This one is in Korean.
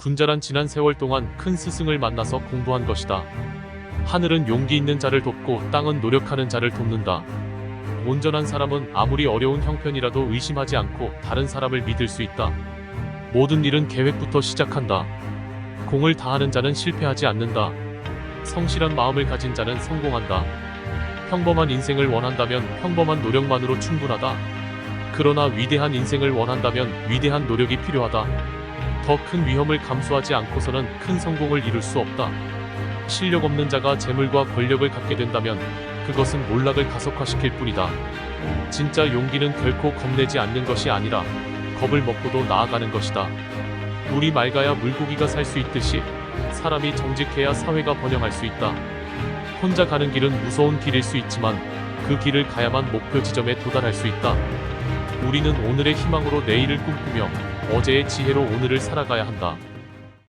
군자란 지난 세월 동안 큰 스승을 만나서 공부한 것이다. 하늘은 용기 있는 자를 돕고 땅은 노력하는 자를 돕는다. 온전한 사람은 아무리 어려운 형편이라도 의심하지 않고 다른 사람을 믿을 수 있다. 모든 일은 계획부터 시작한다. 공을 다하는 자는 실패하지 않는다. 성실한 마음을 가진 자는 성공한다. 평범한 인생을 원한다면 평범한 노력만으로 충분하다. 그러나 위대한 인생을 원한다면 위대한 노력이 필요하다. 더 큰 위험을 감수하지 않고서는 큰 성공을 이룰 수 없다. 실력 없는 자가 재물과 권력을 갖게 된다면 그것은 몰락을 가속화시킬 뿐이다. 진짜 용기는 결코 겁내지 않는 것이 아니라 겁을 먹고도 나아가는 것이다. 물이 맑아야 물고기가 살 수 있듯이 사람이 정직해야 사회가 번영할 수 있다. 혼자 가는 길은 무서운 길일 수 있지만 그 길을 가야만 목표 지점에 도달할 수 있다. 우리는 오늘의 희망으로 내일을 꿈꾸며 어제의 지혜로 오늘을 살아가야 한다.